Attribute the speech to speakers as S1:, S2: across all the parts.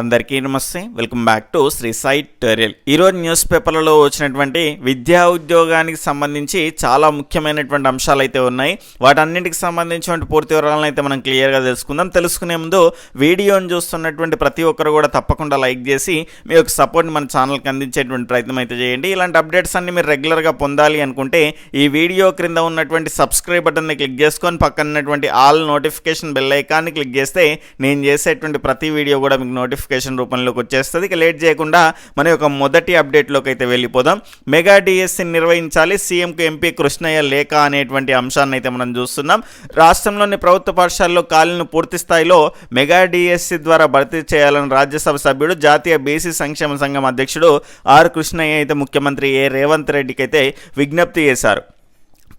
S1: అందరికీ నమస్తే. Welcome back to Sri site tutorial ఈరోజు న్యూస్ పేపర్లలో వచ్చినటువంటి విద్యా ఉద్యోగానికి సంబంధించి చాలా ముఖ్యమైనటువంటి అంశాలు అయితే ఉన్నాయి. వాటన్నింటికి సంబంధించినటువంటి పూర్తి వివరాలను అయితే మనం క్లియర్గా తెలుసుకుందాం. తెలుసుకునే ముందు వీడియోని చూస్తున్నటువంటి ప్రతి ఒక్కరు కూడా తప్పకుండా లైక్ చేసి మీ యొక్క సపోర్ట్ మన ఛానల్కి అందించేటువంటి ప్రయత్నం అయితే చేయండి. ఇలాంటి అప్డేట్స్ అన్ని మీరు రెగ్యులర్గా పొందాలి అనుకుంటే ఈ వీడియో క్రింద ఉన్నటువంటి సబ్స్క్రైబ్ బటన్ని క్లిక్ చేసుకొని పక్కన ఉన్నటువంటి ఆల్ నోటిఫికేషన్ బెల్ ఐకాన్ని క్లిక్ చేస్తే నేను చేసేటువంటి ప్రతి వీడియో కూడా మీకు నోటిఫికేషన్ రూపంలోకి వచ్చేస్తుంది. ఇక లేట్ చేయకుండా మన యొక్క మొదటి అప్డేట్లోకి అయితే వెళ్ళిపోదాం. మెగా డిఎస్సిని నిర్వహించాలి. సీఎంకు ఎంపీ కృష్ణయ్య లేఖ అనేటువంటి అంశాన్ని అయితే మనం చూస్తున్నాం. రాష్ట్రంలోని ప్రభుత్వ పాఠశాలలో ఖాళీలను పూర్తి స్థాయిలో మెగా డిఎస్సి ద్వారా భర్తీ చేయాలని రాజ్యసభ సభ్యుడు జాతీయ బీసీ సంక్షేమ సంఘం అధ్యక్షుడు ఆర్ కృష్ణయ్య అయితే ముఖ్యమంత్రి ఏ రేవంత్ రెడ్డికి అయితే విజ్ఞప్తి చేశారు.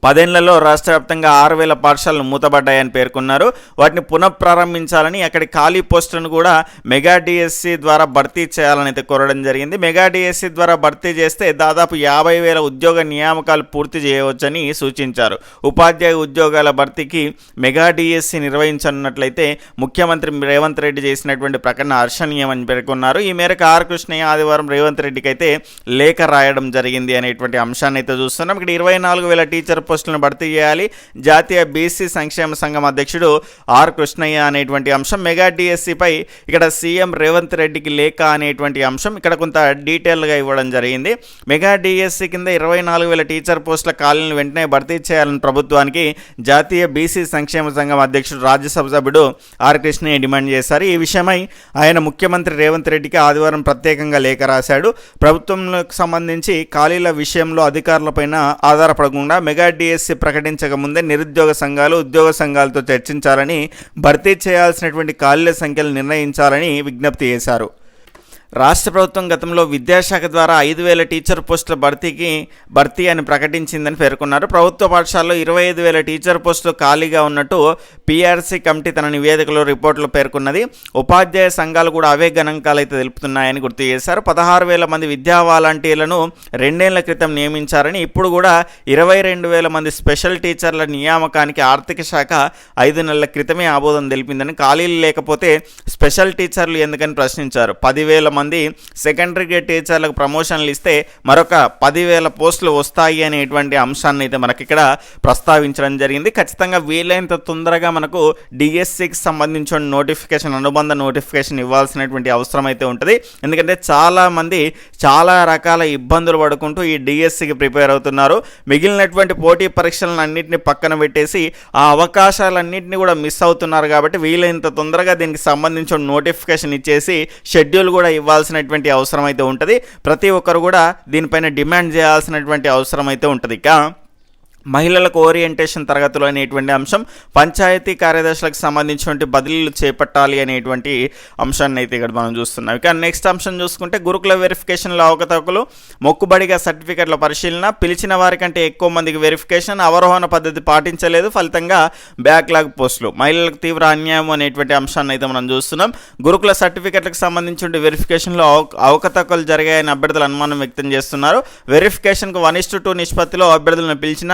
S1: పదేళ్ళలో రాష్ట్ర వ్యాప్తంగా ఆరు వేల పాఠశాలలు మూతబడ్డాయని పేర్కొన్నారు. వాటిని పునఃప్రారంభించాలని అక్కడి ఖాళీ పోస్టులను కూడా మెగా డిఎస్సి ద్వారా భర్తీ చేయాలని అయితే కోరడం జరిగింది. మెగా డిఎస్సి ద్వారా భర్తీ చేస్తే దాదాపు యాభై వేల ఉద్యోగ నియామకాలు పూర్తి చేయవచ్చని సూచించారు. ఉపాధ్యాయ ఉద్యోగాల భర్తీకి మెగా డిఎస్సి నిర్వహించనున్నట్లయితే ముఖ్యమంత్రి రేవంత్ రెడ్డి చేసినటువంటి ప్రకటన హర్షణీయమని పేర్కొన్నారు. ఈ మేరకు ఆర్ కృష్ణయ్య ఆదివారం రేవంత్ రెడ్డికి అయితే లేఖ రాయడం జరిగింది అనేటువంటి అంశాన్ని అయితే చూస్తున్నాం. ఇక్కడ ఇరవై నాలుగు వేల టీచర్ పోస్టులను భర్తీ చేయాలి. జాతీయ బీసీ సంక్షేమ సంఘం అధ్యక్షుడు ఆర్ కృష్ణయ్య అనేటువంటి అంశం. మెగా డిఎస్సిపై ఇక్కడ సీఎం రేవంత్ రెడ్డికి లేఖ అనేటువంటి అంశం ఇక్కడ కొంత డీటెయిల్గా ఇవ్వడం జరిగింది. మెగా డిఎస్సి కింద ఇరవై నాలుగు వేల టీచర్ పోస్టుల ఖాళీలను వెంటనే భర్తీ చేయాలని ప్రభుత్వానికి జాతీయ బీసీ సంక్షేమ సంఘం అధ్యక్షుడు రాజ్యసభ సభ్యుడు ఆర్ కృష్ణయ్య డిమాండ్ చేశారు. ఈ విషయమై ఆయన ముఖ్యమంత్రి రేవంత్ రెడ్డికి ఆదివారం ప్రత్యేకంగా లేఖ రాశాడు. ప్రభుత్వంకు సంబంధించి ఖాళీల విషయంలో అధికారులపైన ఆధారపడకుండా మెగా డిఎస్సి ప్రకటించక ముందే నిరుద్యోగ సంఘాలు ఉద్యోగ సంఘాలతో చర్చించాలని భర్తీ చేయాల్సినటువంటి ఖాళీల సంఖ్యలు నిర్ణయించాలని విజ్ఞప్తి చేశారు. రాష్ట్ర ప్రభుత్వం గతంలో విద్యాశాఖ ద్వారా ఐదు వేల టీచర్ పోస్టుల భర్తీకి భర్తీ అని ప్రకటించిందని పేర్కొన్నారు. ప్రభుత్వ పాఠశాలలో ఇరవై ఐదు వేల టీచర్ పోస్టులు ఖాళీగా ఉన్నట్టు పీఆర్సీ కమిటీ తన నివేదికలో రిపోర్టులో పేర్కొన్నది. ఉపాధ్యాయ సంఘాలు కూడా అవే గణాంకాలు అయితే తెలుపుతున్నాయని గుర్తు చేశారు. పదహారు వేల మంది విద్యా వాలంటీర్లను రెండేళ్ళ క్రితం నియమించారని ఇప్పుడు కూడా ఇరవై రెండు వేల మంది స్పెషల్ టీచర్ల నియామకానికి ఆర్థిక శాఖ ఐదు నెలల క్రితమే ఆబోధం తెలిపిందని ఖాళీలు లేకపోతే స్పెషల్ టీచర్లు ఎందుకని ప్రశ్నించారు. పదివేల మంది సెకండరీ గ్రేడ్ టీచర్లకు ప్రమోషన్లు ఇస్తే మరొక పదివేల పోస్టులు వస్తాయి అనేటువంటి అంశాన్ని అయితే మనకి ఇక్కడ ప్రస్తావించడం జరిగింది. ఖచ్చితంగా వీలైనంత తొందరగా మనకు డిఎస్సికి సంబంధించిన నోటిఫికేషన్ అనుబంధ నోటిఫికేషన్ ఇవ్వాల్సినటువంటి అవసరం అయితే ఉంటుంది. ఎందుకంటే చాలామంది చాలా రకాల ఇబ్బందులు పడుకుంటూ ఈ డిఎస్సికి ప్రిపేర్ అవుతున్నారు. మిగిలినటువంటి పోటీ పరీక్షలను అన్నింటినీ పక్కన పెట్టేసి ఆ అవకాశాలన్నింటినీ కూడా మిస్ అవుతున్నారు కాబట్టి వీలైనంత తొందరగా దీనికి సంబంధించిన నోటిఫికేషన్ ఇచ్చేసి షెడ్యూల్ కూడా ఇవ్వాలి. ఇవ్వాల్సినటువంటి అవసరం అయితే ఉంటుంది. ప్రతి ఒక్కరు కూడా దీనిపైన డిమాండ్ చేయాల్సినటువంటి అవసరం అయితే ఉంటుంది. ఇక మహిళలకు ఓరియంటేషన్ తరగతులు అనేటువంటి అంశం పంచాయతీ కార్యదర్శులకు సంబంధించినటువంటి బదిలీలు చేపట్టాలి అనేటువంటి అంశాన్ని అయితే ఇక్కడ మనం చూస్తున్నాం. ఇక నెక్స్ట్ అంశం చూసుకుంటే గురుకుల వెరిఫికేషన్లో అవకతవకలు మొక్కుబడిగా సర్టిఫికెట్ల పరిశీలన పిలిచిన వారికంటే ఎక్కువ మందికి వెరిఫికేషన్ అవరోహణ పద్ధతి పాటించలేదు ఫలితంగా బ్యాక్లాగ్ పోస్టులు. మహిళలకు తీవ్ర అన్యాయం అనేటువంటి అంశాన్ని అయితే మనం చూస్తున్నాం. గురుకుల సర్టిఫికెట్లకు సంబంధించిన వెరిఫికేషన్లో అవకతవకలు జరిగాయని అభ్యర్థులు అనుమానం వ్యక్తం చేస్తున్నారు. వెరిఫికేషన్కు వన్ ఇస్టు టూ నిష్పత్తిలో అభ్యర్థులను పిలిచిన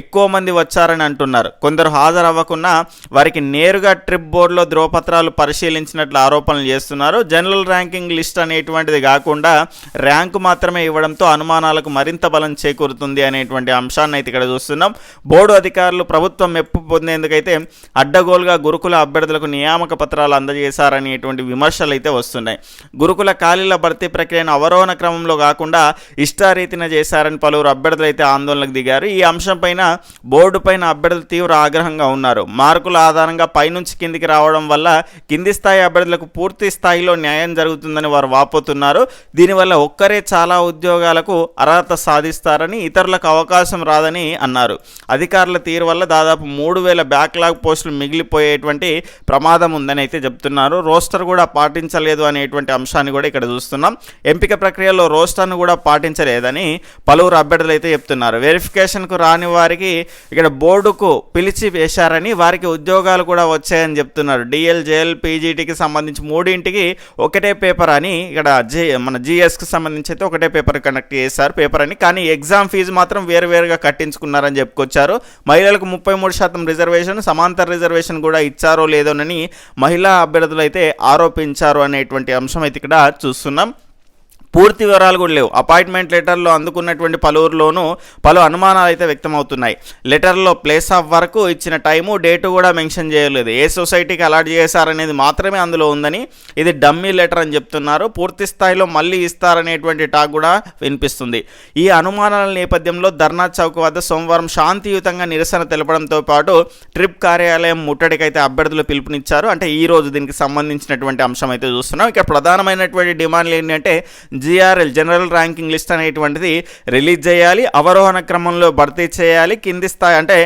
S1: ఎక్కువ మంది వచ్చారని అంటున్నారు. కొందరు హాజరవ్వకున్నా వారికి నేరుగా ట్రిప్ బోర్డులో ధ్రువపత్రాలు పరిశీలించినట్లు ఆరోపణలు చేస్తున్నారు. జనరల్ ర్యాంకింగ్ లిస్ట్ అనేటువంటిది కాకుండా ర్యాంకు మాత్రమే ఇవ్వడంతో అనుమానాలకు మరింత బలం చేకూరుతుంది అనేటువంటి అంశాన్ని అయితే ఇక్కడ చూస్తున్నాం. బోర్డు అధికారులు ప్రభుత్వం మెప్పు పొందేందుకైతే అడ్డగోలుగా గురుకుల అభ్యర్థులకు నియామక పత్రాలు అందజేశారనేటువంటి విమర్శలు అయితే వస్తున్నాయి. గురుకుల ఖాళీల భర్తీ ప్రక్రియను అవరోహణ క్రమంలో కాకుండా ఇష్టారీతిన చేశారని పలువురు అభ్యర్థులు అయితే ఆందోళనకు దిగారు. ఈ అంశం పైన బోర్డు పైన అభ్యర్థులు తీవ్ర ఆగ్రహంగా ఉన్నారు. మార్కుల ఆధారంగా పైనుంచి కిందికి రావడం వల్ల కింది స్థాయి అభ్యర్థులకు పూర్తి స్థాయిలో న్యాయం జరుగుతుందని వారు వాపోతున్నారు. దీనివల్ల ఒక్కరే చాలా ఉద్యోగాలకు అర్హత సాధిస్తారని ఇతరులకు అవకాశం రాదని అన్నారు. అధికారుల తీరు వల్ల దాదాపు మూడు వేల బ్యాక్లాగ్ పోస్టులు మిగిలిపోయేటువంటి ప్రమాదం ఉందని అయితే చెప్తున్నారు. రోస్టర్ కూడా పాటించలేదు అనేటువంటి అంశాన్ని కూడా ఇక్కడ చూస్తున్నాం. ఎంపిక ప్రక్రియలో రోస్టర్ను కూడా పాటించలేదని పలువురు అభ్యర్థులు అయితే చెప్తున్నారు. వెరిఫికేషన్కు రాని కాని వారికి ఇక్కడ బోర్డుకు పిలిచి వేశారని వారికి ఉద్యోగాలు కూడా వచ్చాయని చెప్తున్నారు. డిఎల్ జేఎల్ పీజీటీకి సంబంధించి మూడింటికి ఒకటే పేపర్ అని ఇక్కడ జే మన జిఎస్కి సంబంధించి అయితే ఒకటే పేపర్ కనెక్ట్ చేశారు పేపర్ అని. కానీ ఎగ్జామ్ ఫీజు మాత్రం వేరువేరుగా కట్టించుకున్నారని చెప్పుకొచ్చారు. మహిళలకు ముప్పై మూడు శాతం రిజర్వేషన్ సమాంతర రిజర్వేషన్ కూడా ఇచ్చారో లేదోనని మహిళా అభ్యర్థులు అయితే ఆరోపించారు అనేటువంటి అంశం అయితే ఇక్కడ చూస్తున్నాం. పూర్తి వివరాలు కూడా లేవు. అపాయింట్మెంట్ లెటర్లో అందుకున్నటువంటి పలువురిలోనూ పలు అనుమానాలు అయితే వ్యక్తమవుతున్నాయి. లెటర్లో ప్లేస్ ఆఫ్ వర్క్ ఇచ్చిన టైము డేటు కూడా మెన్షన్ చేయలేదు. ఏ సొసైటీకి అలాట్ చేశారనేది మాత్రమే అందులో ఉందని ఇది డమ్మీ లెటర్ అని చెప్తున్నారు. పూర్తి స్థాయిలో మళ్ళీ ఇస్తారనేటువంటి టాక్ కూడా వినిపిస్తుంది. ఈ అనుమానాల నేపథ్యంలో ధర్నా చౌక్ వద్ద సోమవారం శాంతియుతంగా నిరసన తెలపడంతో పాటు ట్రిప్ కార్యాలయం ముట్టడికైతే అభ్యర్థులు పిలుపునిచ్చారు. అంటే ఈ రోజు దీనికి సంబంధించినటువంటి అంశం అయితే చూస్తున్నాం. ఇక్కడ ప్రధానమైనటువంటి డిమాండ్లు ఏంటంటే జిఆర్ఎల్ జనరల్ ర్యాంకింగ్ లిస్ట్ అనేటువంటిది రిలీజ్ చేయాలి అవరోహణ క్రమంలో భర్తీ చేయాలి కింది స్థాయి అంటే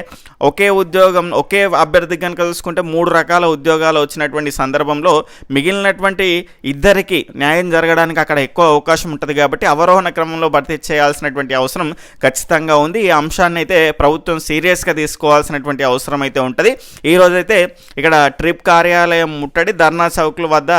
S1: ఒకే ఉద్యోగం ఒకే అభ్యర్థి కనుక చూసుకుంటే మూడు రకాల ఉద్యోగాలు వచ్చినటువంటి సందర్భంలో మిగిలినటువంటి ఇద్దరికి న్యాయం జరగడానికి అక్కడ ఎక్కువ అవకాశం ఉంటుంది కాబట్టి అవరోహణ క్రమంలో భర్తీ చేయాల్సినటువంటి అవసరం ఖచ్చితంగా ఉంది. ఈ అంశాన్ని అయితే ప్రభుత్వం సీరియస్గా తీసుకోవాల్సినటువంటి అవసరం అయితే ఉంటుంది. ఈ రోజైతే ఇక్కడ ట్రిప్ కార్యాలయం ముట్టడి ధర్నా చౌక్ల వద్ద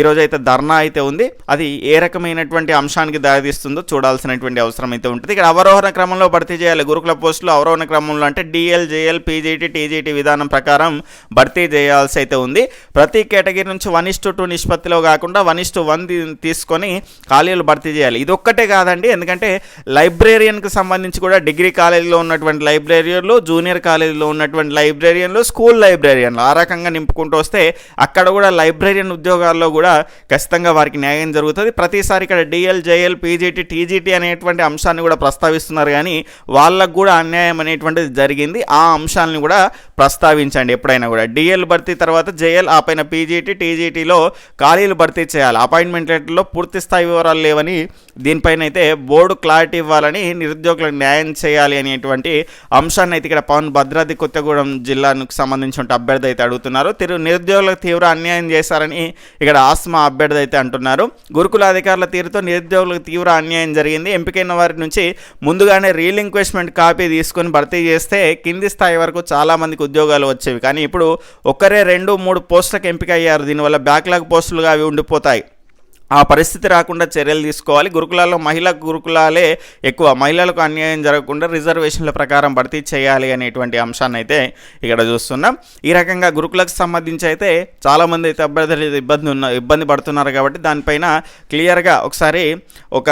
S1: ఈరోజైతే ధర్నా అయితే ఉంది. అది ఏ రకమైనటువంటి అంశానికి దారితీస్తుందో చూడాల్సినటువంటి అవసరం అయితే ఉంటుంది. ఇక్కడ అవరోహణ క్రమంలో భర్తీ చేయాలి. గురుకుల పోస్టులు అవరోహణ క్రమంలో అంటే డిఎల్జే జేఎల్ పీజీటీ టీజీటీ విధానం ప్రకారం భర్తీ చేయాల్సి అయితే ఉంది. ప్రతి కేటగిరీ నుంచి వన్ ఇస్ టూ నిష్పత్తిలో కాకుండా వన్ ఇస్ వన్ తీసుకొని ఖాళీలు భర్తీ చేయాలి. ఇది ఒక్కటే కాదండి. ఎందుకంటే లైబ్రేరియన్కి సంబంధించి కూడా డిగ్రీ కాలేజీలో ఉన్నటువంటి లైబ్రేరియన్లు జూనియర్ కాలేజీలో ఉన్నటువంటి లైబ్రేరియన్లు స్కూల్ లైబ్రేరియన్లు ఆ రకంగా నింపుకుంటూ వస్తే అక్కడ కూడా లైబ్రేరియన్ ఉద్యోగాల్లో కూడా ఖచ్చితంగా వారికి న్యాయం జరుగుతుంది. ప్రతిసారి ఇక్కడ డిఎల్ జేఎల్ పీజీటీ టీజీటీ అనేటువంటి అంశాన్ని కూడా ప్రస్తావిస్తున్నారు. కానీ వాళ్ళకు కూడా అన్యాయం అనేటువంటిది జరిగింది. ఆ అంశాలను కూడా ప్రస్తావించండి ఎప్పుడైనా కూడా. డిఎల్ భర్తీ తర్వాత జేఎల్ ఆ పైన పీజీటీ టీజీటీలో ఖాళీలు భర్తీ చేయాలి. అపాయింట్మెంట్ లెటర్లో పూర్తి స్థాయి వివరాలు లేవని దీనిపైన అయితే బోర్డు క్లారిటీ ఇవ్వాలని నిరుద్యోగులకు న్యాయం చేయాలి అనేటువంటి అంశాన్ని అయితే ఇక్కడ పవన్ భద్రాద్రి కొత్తగూడెం జిల్లాకు సంబంధించిన అభ్యర్థి అయితే అడుగుతున్నారు. తిరు నిరుద్యోగులకు తీవ్ర అన్యాయం చేశారని ఇక్కడ ఆస్మా అభ్యర్థి అయితే అంటున్నారు. గురుకుల అధికారుల తీరుతో నిరుద్యోగులకు తీవ్ర అన్యాయం జరిగింది. ఎంపికైన వారి నుంచి ముందుగానే రీలింక్వెస్ట్మెంట్ కాపీ తీసుకొని భర్తీ చేస్తే కింది స్థాయి వరకు చాలామందికి ఉద్యోగాలు వచ్చేవి. కానీ ఇప్పుడు ఒక్కరే రెండు మూడు పోస్టులకు ఎంపిక అయ్యారు. దీనివల్ల బ్యాక్లాగ్ పోస్టులుగా అవి ఉండిపోతాయి. ఆ పరిస్థితి రాకుండా చర్యలు తీసుకోవాలి. గురుకులాల్లో మహిళా గురుకులాలే ఎక్కువ. మహిళలకు అన్యాయం జరగకుండా రిజర్వేషన్ల ప్రకారం భర్తీ చేయాలి అనేటువంటి అంశాన్ని అయితే ఇక్కడ చూస్తున్నాం. ఈ రకంగా గురుకులకు సంబంధించి అయితే చాలామంది అయితే అభ్యర్థులు ఇబ్బంది ఉన్న ఇబ్బంది పడుతున్నారు కాబట్టి దానిపైన క్లియర్గా ఒకసారి ఒక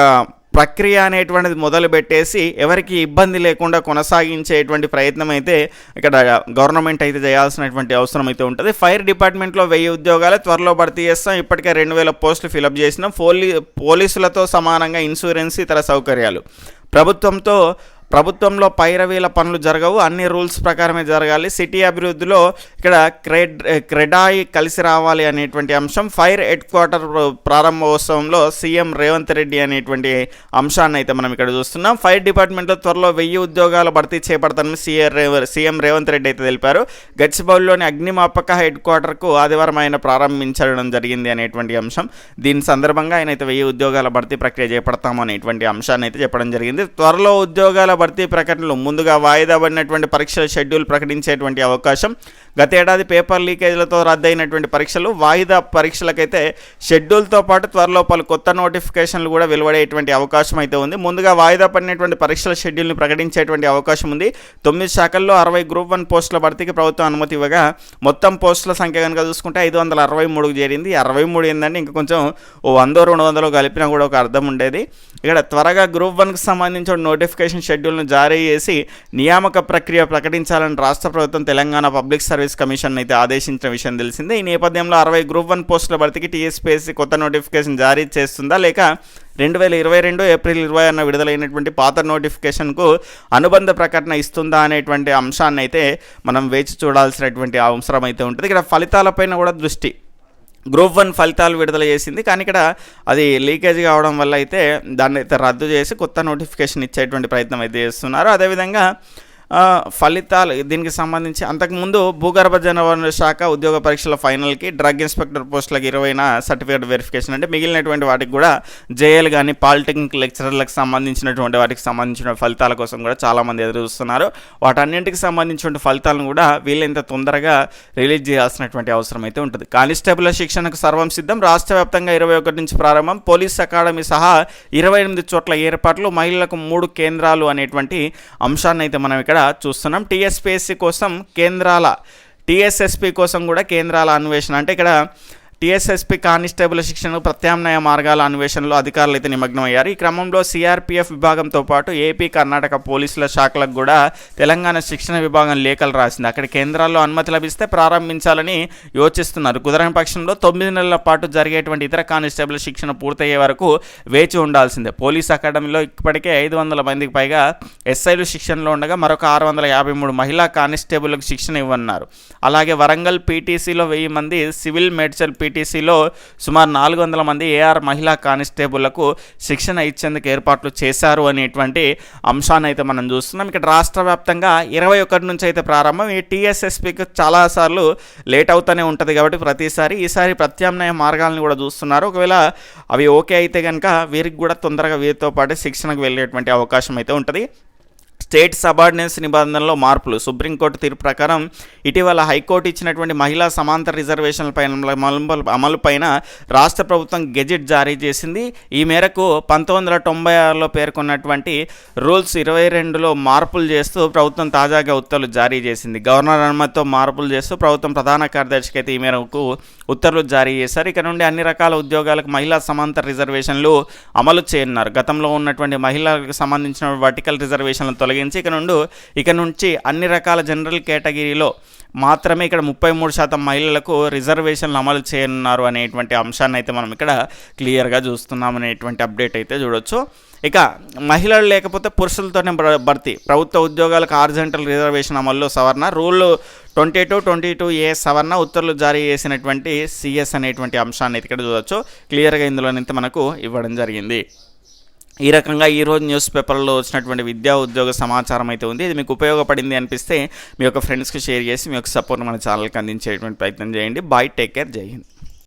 S1: ప్రక్రియ అనేటువంటిది మొదలు పెట్టేసి ఎవరికి ఇబ్బంది లేకుండా కొనసాగించేటువంటి ప్రయత్నం అయితే ఇక్కడ గవర్నమెంట్ అయితే చేయాల్సినటువంటి అవసరం అయితే ఉంటుంది. ఫైర్ డిపార్ట్మెంట్లో వెయ్యి ఉద్యోగాలు త్వరలో భర్తీ చేస్తాం. ఇప్పటికే రెండు వేల పోస్టులు ఫిలప్ చేసినాం. పోలీ పోలీసులతో సమానంగా ఇన్సూరెన్స్ ఇతర సౌకర్యాలు. ప్రభుత్వంతో ప్రభుత్వంలో పైరవీల పనులు జరగవు అన్ని రూల్స్ ప్రకారమే జరగాలి. సిటీ అభివృద్ధిలో ఇక్కడ క్రెడ్ క్రెడాయి కలిసి రావాలి అనేటువంటి అంశం ఫైర్ హెడ్ క్వార్టర్ ప్రారంభోత్సవంలో సీఎం రేవంత్ రెడ్డి అనేటువంటి అంశాన్ని అయితే మనం ఇక్కడ చూస్తున్నాం. ఫైర్ డిపార్ట్మెంట్లో త్వరలో వెయ్యి ఉద్యోగాలు భర్తీ చేపడతానని సీఆర్ సీఎం రేవంత్ రెడ్డి అయితే తెలిపారు. గచ్చిబౌలిలోని అగ్నిమాపక హెడ్ క్వార్టర్కు ఆదివారం ఆయన ప్రారంభించడం జరిగింది అనేటువంటి అంశం. దీని సందర్భంగా ఆయన అయితే వెయ్యి ఉద్యోగాల భర్తీ ప్రక్రియ చేపడతాము అనేటువంటి అంశాన్ని అయితే చెప్పడం జరిగింది. త్వరలో ఉద్యోగాల భర్తీ ప్రకటనలు ముందుగా వాయిదా పడినటువంటి పరీక్షల షెడ్యూల్ ప్రకటించేటువంటి అవకాశం గతేడాది పేపర్ లీకేజ్లతో రద్దయినటువంటి పరీక్షలు వాయిదా పరీక్షలకైతే షెడ్యూల్తో పాటు త్వరలో పలు కొత్త నోటిఫికేషన్లు కూడా వెలువడేటువంటి అవకాశం అయితే ఉంది. ముందుగా వాయిదా పడినటువంటి పరీక్షల షెడ్యూల్ని ప్రకటించేటువంటి అవకాశం ఉంది. తొమ్మిది శాఖల్లో అరవై గ్రూప్ వన్ పోస్టుల భర్తీకి ప్రభుత్వం అనుమతి ఇవ్వగా మొత్తం పోస్టుల సంఖ్య కనుక చూసుకుంటే ఐదు వందల అరవై మూడుకు చేరింది. అరవై మూడు ఏంటంటే ఇంకా కొంచెం ఓ వందో రెండు వందలు కలిపినా కూడా ఒక అర్థం ఉండేది. ఇక్కడ త్వరగా గ్రూప్ వన్కి సంబంధించిన నోటిఫికేషన్ షెడ్యూల్ షెడ్యూల్ను జారీ చేసి నియామక ప్రక్రియ ప్రకటించాలని రాష్ట్ర ప్రభుత్వం తెలంగాణ పబ్లిక్ సర్వీస్ కమిషన్ అయితే ఆదేశించిన విషయం తెలిసిందే. ఈ నేపథ్యంలో అరవై గ్రూప్ వన్ పోస్టుల భర్తీకి టీఎస్పీఎస్సీ కొత్త నోటిఫికేషన్ జారీ చేస్తుందా లేక రెండు వేల ఇరవై రెండు ఏప్రిల్ ఇరవై అన్న విడుదలైనటువంటి పాత నోటిఫికేషన్కు అనుబంధ ప్రకటన ఇస్తుందా అనేటువంటి అంశాన్ని అయితే మనం వేచి చూడాల్సినటువంటి అవసరం అయితే ఉంటుంది. ఇక్కడ ఫలితాలపైన కూడా దృష్టి గ్రూప్ వన్ ఫలితాలు విడుదల చేసింది. కానీ ఇక్కడ అది లీకేజ్ కావడం వల్ల అయితే దాన్ని అయితే రద్దు చేసి కొత్త నోటిఫికేషన్ ఇచ్చేటువంటి ప్రయత్నం అయితే చేస్తున్నారు. అదేవిధంగా ఫలితాలు దీనికి సంబంధించి అంతకుముందు భూగర్భ జనవన శాఖ ఉద్యోగ పరీక్షల ఫైనల్కి డ్రగ్ ఇన్స్పెక్టర్ పోస్టులకు ఇరవైన సర్టిఫికేట్ వెరిఫికేషన్ అంటే మిగిలినటువంటి వాటికి కూడా జేఎల్ కానీ పాలిటెక్నిక్ లెక్చరర్లకు సంబంధించినటువంటి వాటికి సంబంధించిన ఫలితాల కోసం కూడా చాలామంది ఎదురు చూస్తున్నారు వాటన్నింటికి సంబంధించిన ఫలితాలను కూడా వీళ్ళంత తొందరగా రిలీజ్ చేయాల్సినటువంటి అవసరం అయితే ఉంటుంది. కానిస్టేబుల్ శిక్షణకు సర్వం సిద్ధం. రాష్ట్ర వ్యాప్తంగా ఇరవై ఒకటి నుంచి ప్రారంభం. పోలీస్ అకాడమీ సహా ఇరవై ఎనిమిది చోట్ల ఏర్పాట్లు. మహిళలకు మూడు కేంద్రాలు అనేటువంటి అంశాన్ని అయితే మనం ఇక్కడ చూస్తున్నాం. టీఎస్పీఎస్సీ కోసం కేంద్రాల టీఎస్ఎస్పి కోసం కూడా కేంద్రాల అన్వేషణ. అంటే ఇక్కడ టీఎస్ఎస్పీ కానిస్టేబుల్ శిక్షణకు ప్రత్యామ్నాయ మార్గాల అన్వేషణలో అధికారులు అయితే నిమగ్నమయ్యారు. ఈ క్రమంలో సిఆర్పీఎఫ్ విభాగంతో పాటు ఏపీ కర్ణాటక పోలీసుల శాఖలకు కూడా తెలంగాణ శిక్షణ విభాగం లేఖలు రాసింది. అక్కడ కేంద్రాల్లో అనుమతి లభిస్తే ప్రారంభించాలని యోచిస్తున్నారు. కుదరని పక్షంలో తొమ్మిది నెలల పాటు జరిగేటువంటి ఇతర కానిస్టేబుల్ శిక్షణ పూర్తయ్యే వరకు వేచి ఉండాల్సిందే. పోలీస్ అకాడమీలో ఇప్పటికే ఐదు వందల మందికి పైగా ఎస్ఐలు శిక్షణలో ఉండగా మరొక ఆరు వందల యాభై మూడు మహిళా కానిస్టేబుల్కు శిక్షణ ఇవ్వన్నారు అలాగే వరంగల్ పీటీసీలో వెయ్యి మంది సివిల్ మెడిసిన్ పీటీసీలో సుమారు నాలుగు వందల మంది ఏఆర్ మహిళా కానిస్టేబుళ్ళకు శిక్షణ ఇచ్చేందుకు ఏర్పాట్లు చేశారు అనేటువంటి అంశాన్ని అయితే మనం చూస్తున్నాం. ఇక్కడ రాష్ట్ర వ్యాప్తంగా ఇరవై ఒకటి నుంచి అయితే ప్రారంభం. ఈ టీఎస్ఎస్పికి చాలాసార్లు లేట్ అవుతూనే ఉంటుంది కాబట్టి ప్రతిసారి ఈసారి ప్రత్యామ్నాయ మార్గాలను కూడా చూస్తున్నారు. ఒకవేళ అవి ఓకే అయితే కనుక వీరికి కూడా తొందరగా వీరితో పాటు శిక్షణకు వెళ్ళేటువంటి అవకాశం అయితే ఉంటుంది. స్టేట్ సబార్డినెన్స్ నిబంధనలో మార్పులు. సుప్రీంకోర్టు తీర్పు ప్రకారం ఇటీవల హైకోర్టు ఇచ్చినటువంటి మహిళా సమాంతర రిజర్వేషన్లపై అమలు అమలుపైన రాష్ట్ర ప్రభుత్వం గెజెట్ జారీ చేసింది. ఈ మేరకు పంతొమ్మిది వందల తొంభై ఆరులో పేర్కొన్నటువంటి రూల్స్ ఇరవై రెండులో మార్పులు చేస్తూ ప్రభుత్వం తాజాగా ఉత్తర్వులు జారీ చేసింది. గవర్నర్ అనుమతితో మార్పులు చేస్తూ ప్రభుత్వం ప్రధాన కార్యదర్శికి అయితే ఈ మేరకు ఉత్తర్వులు జారీ చేశారు. ఇక నుండి అన్ని రకాల ఉద్యోగాలకు మహిళా సమాంతర రిజర్వేషన్లు అమలు చేయనున్నారు. గతంలో ఉన్నటువంటి మహిళలకు సంబంధించిన వర్టికల్ రిజర్వేషన్లను తొలగించి ఇక నుండి ఇక నుంచి అన్ని రకాల జనరల్ కేటగిరీలో మాత్రమే ఇక్కడ ముప్పై మూడు శాతం మహిళలకు రిజర్వేషన్లు అమలు చేయనున్నారు అనేటువంటి అంశాన్ని అయితే మనం ఇక్కడ క్లియర్గా చూస్తున్నాం అనేటువంటి అప్డేట్ అయితే చూడొచ్చు. ఇక మహిళలు లేకపోతే పురుషులతోనే భర్తీ. ప్రభుత్వ ఉద్యోగాలకు ఆర్జెంటల్ రిజర్వేషన్ అమల్లో సవరణ rule twenty two twenty two A సవరణ ఉత్తర్వులు జారీ చేసినటువంటి సిఎస్ అనేటువంటి అంశాన్ని అయితే ఇక్కడ చూడొచ్చు. క్లియర్గా ఇందులోనైతే మనకు ఇవ్వడం జరిగింది. ఈ రకంగా ఈరోజు న్యూస్ పేపర్లో వచ్చినటువంటి విద్యా ఉద్యోగ సమాచారం అయితే ఉంది. ఇది మీకు ఉపయోగపడింది అనిపిస్తే మీ యొక్క ఫ్రెండ్స్కి షేర్ చేసి మీ యొక్క సపోర్ట్ మన ఛానల్కి అందించేటువంటి ప్రయత్నం చేయండి. బాయ్ టేక్ కేర్ జై హింద్.